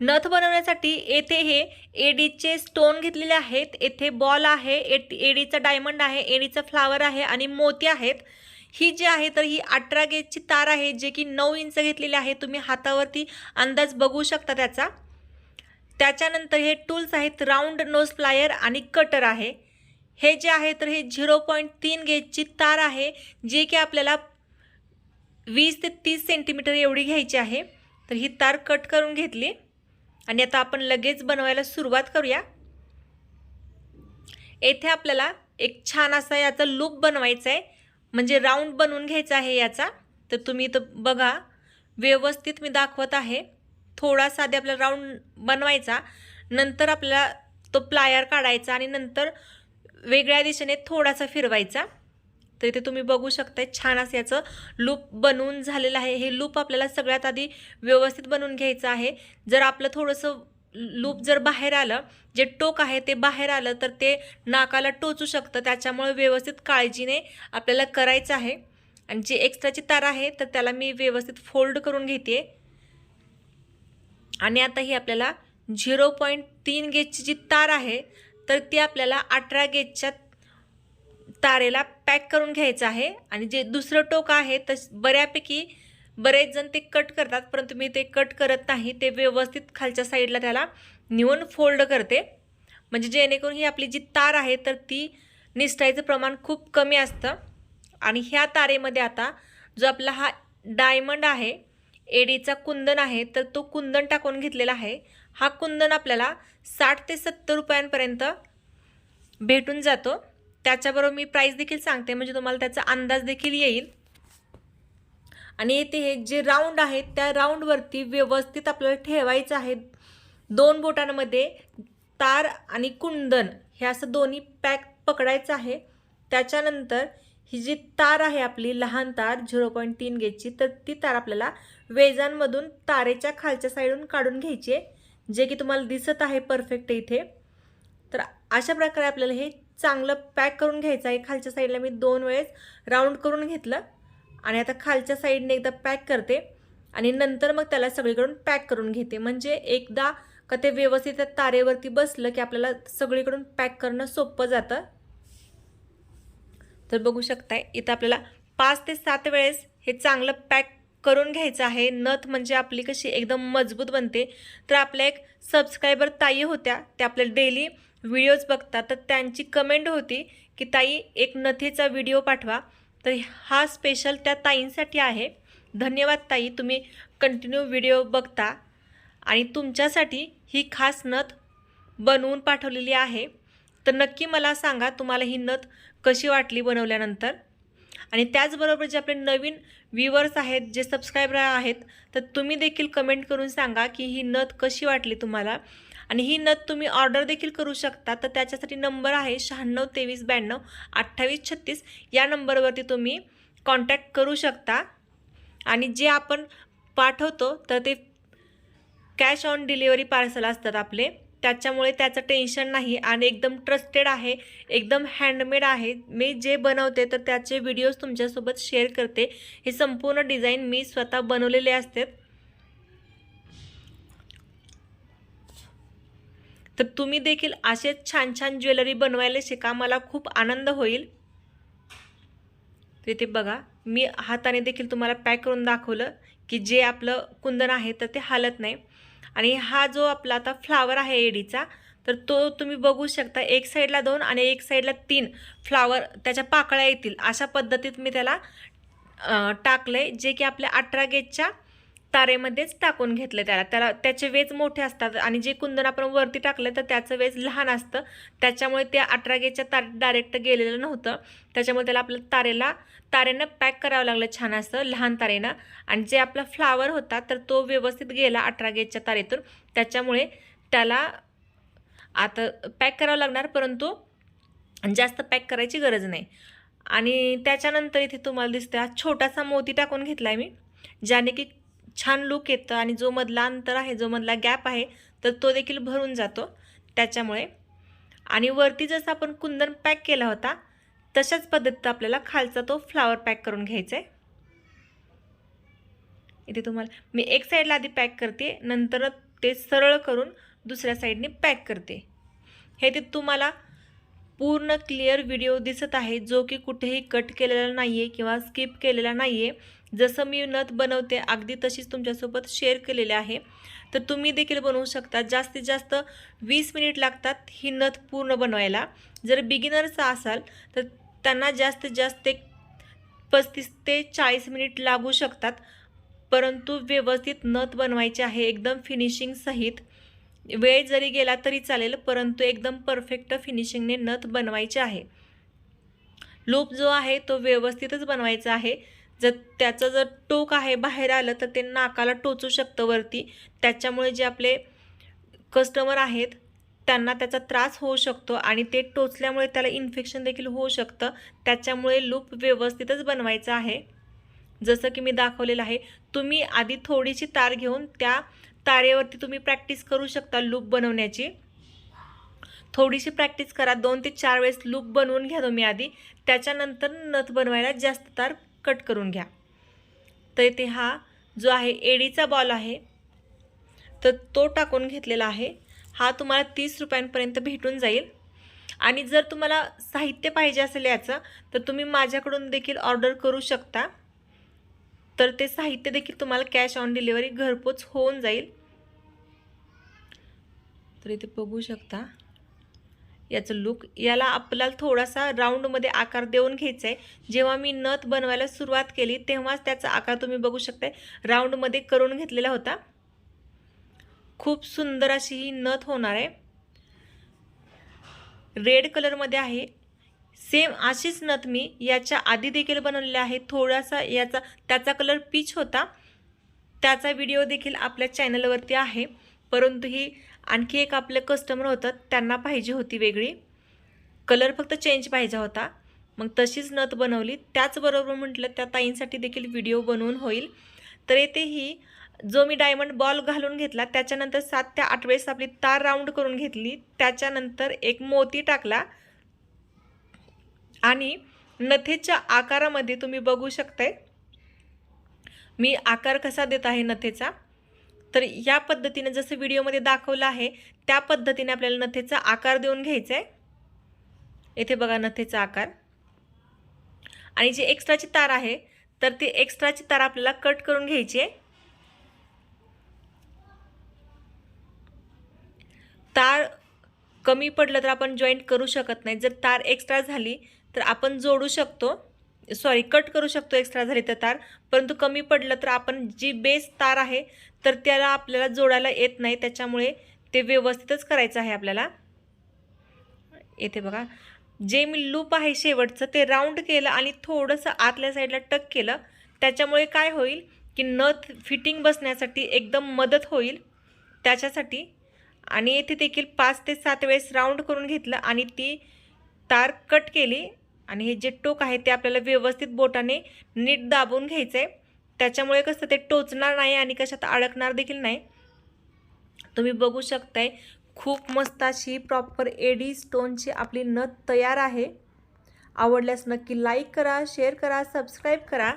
नथ बनवण्यासाठी येथे हे एडीचे स्टोन घेतलेले आहेत. येथे बॉल आहे एट एडीचा डायमंड आहे एडीचा फ्लावर आहे आणि मोती आहेत. ही जी आहे तर ही अठरा गेजची तार आहे जे की नऊ इंच घेतलेली आहे. तुम्ही हातावरती अंदाज बघू शकता त्याचा. त्याच्यानंतर हे टूल्स आहेत राऊंड नोज प्लायर आणि कटर आहे. हे जे आहे तर हे झिरो पॉईंट तीन गेजची तार आहे जे की आपल्याला वीस ते तीस सेंटीमीटर एवढी घ्यायची आहे. तर ही तार कट करून घेतली. आणि आता आपण लगेच बनवायला सुरुवात करूया. येथे आपल्याला एक छान असा याचा लूप बनवायचा आहे म्हणजे राऊंड बनवून घ्यायचा आहे याचा. तर तुम्ही इथं बघा व्यवस्थित मी दाखवत आहे. थोडासा आधी आपल्याला राऊंड बनवायचा. नंतर आपल्याला तो प्लायर काढायचा आणि नंतर वेगळ्या दिशेने थोडासा फिरवायचा. तर इथे तुम्ही बघू शकताय छान असं याचं लूप बनवून झालेलं आहे. हे लूप आपल्याला सगळ्यात आधी व्यवस्थित बनवून घ्यायचं आहे. जर आपलं थोडंसं लूप जर बाहेर आलं जे टोक आहे ते बाहेर आलं तर ते नाकाला टोचू शकतं. त्याच्यामुळे व्यवस्थित काळजीने आपल्याला करायचं आहे. आणि जी एक्स्ट्राची तार आहे तर त्याला मी व्यवस्थित फोल्ड करून घेते. आणि आता ही आपल्याला झिरो पॉईंट तीन गेजची जी तार आहे तर ती आपल्याला अठरा गेजच्या तारेला पॅक करून घ्यायचं आहे आणि जे दुसरं टोक आहे तस बऱ्यापैकी बरेच जण ते कट करतात परंतु मी ते कट करत नाही. ते व्यवस्थित खालच्या साईडला त्याला नेऊन फोल्ड करते. म्हणजे जेणेकरून ही आपली जी तार आहे तर ती निसटायचं प्रमाण खूप कमी असतं. आणि ह्या तारेमध्ये आता जो आपला हा डायमंड आहे एडीचा कुंदन आहे तर तो कुंदन टाकून घेतलेला आहे. हा कुंदन आपल्याला साठ ते सत्तर रुपयांपर्यंत भेटून जातो. त्याच्याबरोबर मी प्राईस देखील सांगते. म्हणजे तुम्हाला त्याचा अंदाज देखील येईल. आणि येथे हे जे राऊंड आहेत त्या राऊंडवरती व्यवस्थित आपल्याला ठेवायचं आहे. दोन बोटांमध्ये तार आणि कुंदन हे असं दोन्ही पॅक पकडायचं आहे. त्याच्यानंतर ही जी तार आहे आपली लहान तार झिरो पॉईंट तीन गेजची तर ती तार आपल्याला वेजांमधून तारेच्या खालच्या साईडून काढून घ्यायची आहे. जे की तुम्हाला दिसत आहे परफेक्ट इथे. तर अशा प्रकारे आपल्याला हे चांगलं पॅक करून घ्यायचं आहे. खालच्या साईडला मी दोन वेळेस राऊंड करून घेतलं. आणि आता खालच्या साईडने एकदा पॅक करते. आणि नंतर मग त्याला सगळीकडून पॅक करून घेते. म्हणजे एकदा का ते व्यवस्थित त्या तारेवरती बसलं की आपल्याला सगळीकडून पॅक करणं सोपं जातं. तर बघू शकताय इथं आपल्याला पाच ते सात वेळेस हे चांगलं पॅक करून घ्यायचं आहे. नथ म्हणजे आपली कशी एकदम मजबूत बनते. तर आपल्या एक सबस्क्रायबर ताई होत्या त्या आपल्या डेली व्हिडिओज बघता तर त्यांची कमेंट होती की ताई एक नथीचा व्हिडिओ पाठवा. तर हा स्पेशल त्या ताईंसाठी आहे. धन्यवाद ताई तुम्ही कंटिन्यू व्हिडिओ बघता. आणि तुमच्यासाठी ही खास नथ बनवून पाठवलेली आहे. तर नक्की मला सांगा तुम्हाला ही नथ कशी वाटली बनवल्यानंतर? आणि त्याचबरोबर जे आपले नवीन व्ह्युअर्स आहेत जे सबस्क्रायबर आहेत तर तुम्ही देखील कमेंट करून सांगा की ही नथ कशी वाटली तुम्हाला? आणि ही नथ तुम्ही ऑर्डर देखील करू शकता. तर त्याच्यासाठी नंबर आहे शहाण्णव तेवीस ब्याण्णव अठ्ठावीस छत्तीस. या नंबरवरती तुम्ही कॉन्टॅक्ट करू शकता. आणि जे आपण पाठवतो तर ते कॅश ऑन डिलिव्हरी पार्सल असतात आपले. त्याच्यामुळे त्याचं टेन्शन नाही आणि एकदम ट्रस्टेड आहे एकदम हँडमेड आहे. मी जे बनवते तर त्याचे व्हिडिओज तुमच्यासोबत शेअर करते. हे संपूर्ण डिझाईन मी स्वतः बनवलेले असतात. तर तुम्ही देखील असेच छान छान ज्वेलरी बनवायला शिका मला खूप आनंद होईल. तिथे बघा मी हाताने देखील तुम्हाला पॅक करून दाखवलं की जे आपलं कुंदन आहे तर ते हालत नाही. आणि हा जो आपला आता फ्लावर आहे एडीचा तर तो तुम्ही बघू शकता एक साईडला दोन आणि एक साईडला तीन फ्लावर त्याच्या पाकळ्या येतील. अशा पद्धतीत मी त्याला टाकलं आहे जे की आपल्या अठरा गेजच्या तारेमध्येच टाकून घेतलं त्याला. त्याला त्याचे वेज मोठे असतात आणि जे कुंदन आपण वरती टाकलं तर त्याचं वेज लहान असतं. त्याच्यामुळे त्या अठरा गेजच्या तार डायरेक्ट गेलेलं नव्हतं. त्याच्यामुळे त्याला आपलं तारेला तारेनं पॅक करावं लागलं छान असं लहान तारेनं. आणि जे आपला फ्लावर होता तर तो व्यवस्थित गेला अठरा गेजच्या तारेतून. त्याच्यामुळे त्याला आता पॅक करावं लागणार परंतु जास्त पॅक करायची गरज नाही. आणि त्याच्यानंतर इथे तुम्हाला दिसतं हा छोटासा मोती टाकून घेतला आहे मी ज्याने की छान लुक येतं आणि जो मधला अंतर आहे जो मधला गॅप आहे तर तो देखील भरून जातो त्याच्यामुळे. आणि वरती जसं आपण कुंदन पॅक केला होता तशाच पद्धतीत आपल्याला खालचा तो फ्लावर पॅक करून घ्यायचा आहे. इथे तुम्हाला मी एक साईडला आधी पॅक करते नंतर ते सरळ करून दुसऱ्या साईडने पॅक करते. हे ते तुम्हाला पूर्ण क्लिअर व्हिडिओ दिसत आहे जो की कुठेही कट केलेला नाही आहे किंवा स्किप केलेला नाही आहे जसं मी नथ बनवते अगदी तशीच तुमच्यासोबत शेअर केलेले आहे. तर तुम्ही देखील बनवू शकता. जास्तीत जास्त वीस मिनिट लागतात ही नथ पूर्ण बनवायला. जर बिगिनरचा असाल तर त्यांना जास्तीत जास्त एक पस्तीस ते चाळीस मिनिट लागू शकतात. परंतु व्यवस्थित नथ बनवायची आहे एकदम फिनिशिंग सहित. वेळ जरी गेला तरी चालेल परंतु एकदम परफेक्ट फिनिशिंगने नथ बनवायची आहे. लूप जो आहे तो व्यवस्थितच बनवायचा आहे. जर त्याचं जर टोक आहे बाहेर आलं तर ते नाकाला टोचू शकतं वरती. त्याच्यामुळे जे आपले कस्टमर आहेत त्यांना त्याचा त्रास होऊ शकतो आणि ते टोचल्यामुळे त्याला इन्फेक्शन देखील होऊ शकतं. त्याच्यामुळे लूप व्यवस्थितच बनवायचं आहे. जसं की मी दाखवलेलं आहे तुम्ही आधी थोडीशी तार घेऊन त्या तारेवरती तुम्ही प्रॅक्टिस करू शकता लूप बनवण्याची. थोडीशी प्रॅक्टिस करा. दोन ते चार वेळेस लूप बनवून घ्या तुम्ही आधी. त्याच्यानंतर नथ बनवायला जास्त तार कट करून घ्या. तर इथे हा जो आहे एडीचा बॉल आहे तर तो टाकून घेतलेला आहे. हा तुम्हाला तीस रुपयांपर्यंत भेटून जाईल. आणि जर तुम्हाला साहित्य पाहिजे असेल याचं तर तुम्ही माझ्याकडून देखील ऑर्डर करू शकता. तर ते साहित्य देखील तुम्हाला कॅश ऑन डिलिव्हरी घरपोच होऊन जाईल. तर इथे बघू शकता. याचं लुक याला आपल्याला थोडासा राऊंडमध्ये आकार देऊन घ्यायचा आहे जेव्हा मी नथ बनवायला सुरुवात केली तेव्हाच त्याचा आकार तुम्ही बघू शकताय. राऊंडमध्ये करून घेतलेला होता. खूप सुंदर अशी ही नथ होणार आहे. रेड कलरमध्ये आहे. सेम अशीच नथ मी याच्या आधी देखील बनवलेली आहे थोडासा याचा त्याचा कलर पीच होता. त्याचा व्हिडिओ देखील आपल्या चॅनलवरती आहे. परंतु ही आणखी एक आपले कस्टमर होतं. त्यांना पाहिजे होती वेगळी. कलर फक्त चेंज पाहिजे होता. मग तशीच नथ बनवली. त्याचबरोबर म्हटलं त्या ताईंसाठी देखील व्हिडिओ बनवून होईल. तर येथे ही जो मी डायमंड बॉल घालून घेतला त्याच्यानंतर सात ते आठ वेळेस आपली तार राऊंड करून घेतली. त्याच्यानंतर एक मोती टाकला. आणि नथेच्या आकारामध्ये तुम्ही बघू शकताय. मी आकार कसा देत आहे नथेचा? तर या पद्धतीने जसं व्हिडिओमध्ये दाखवलं आहे त्या पद्धतीने आपल्याला नथेचा आकार देऊन घ्यायचा आहे येथे बघा नथेचा आकार. आणि जी एक्स्ट्राची तार आहे तर ती एक्स्ट्राची तार आपल्याला कट करून घ्यायची आहे तार कमी पडलं तर आपण जॉईंट करू शकत नाही. जर तार एक्स्ट्रा झाली तर आपण जोडू शकतो. सॉरी कट करू शकतो एक्स्ट्रा झाली तर. तार परंतु कमी पडलं तर आपण जी बेस तार आहे तर त्याला आपल्याला जोडायला येत नाही. त्याच्यामुळे ते व्यवस्थितच करायचं आहे आपल्याला. येथे बघा. जे मी लूप आहे शेवटचं ते राऊंड केलं आणि थोडंसं आतल्या साईडला टक केलं. त्याच्यामुळे काय होईल की नथ फिटिंग बसण्यासाठी एकदम मदत होईल. त्याच्यासाठी. आणि येथे देखील पाच ते सात वेळेस राऊंड करून घेतलं आणि ती तार कट केली. आणि हे जे टोक आहे ते आपल्याला व्यवस्थित बोटाने नीट दाबून घ्यायचं आहे त्याच्यामुळे कसं ते टोचणार नाही आणि कशात अडकणार देखील नाही. तुम्ही बघू शकताय खूप मस्त अशी प्रॉपर एडी स्टोनची आपली नथ तयार आहे. आवडल्यास नक्की लाईक करा शेअर करा सबस्क्राईब करा.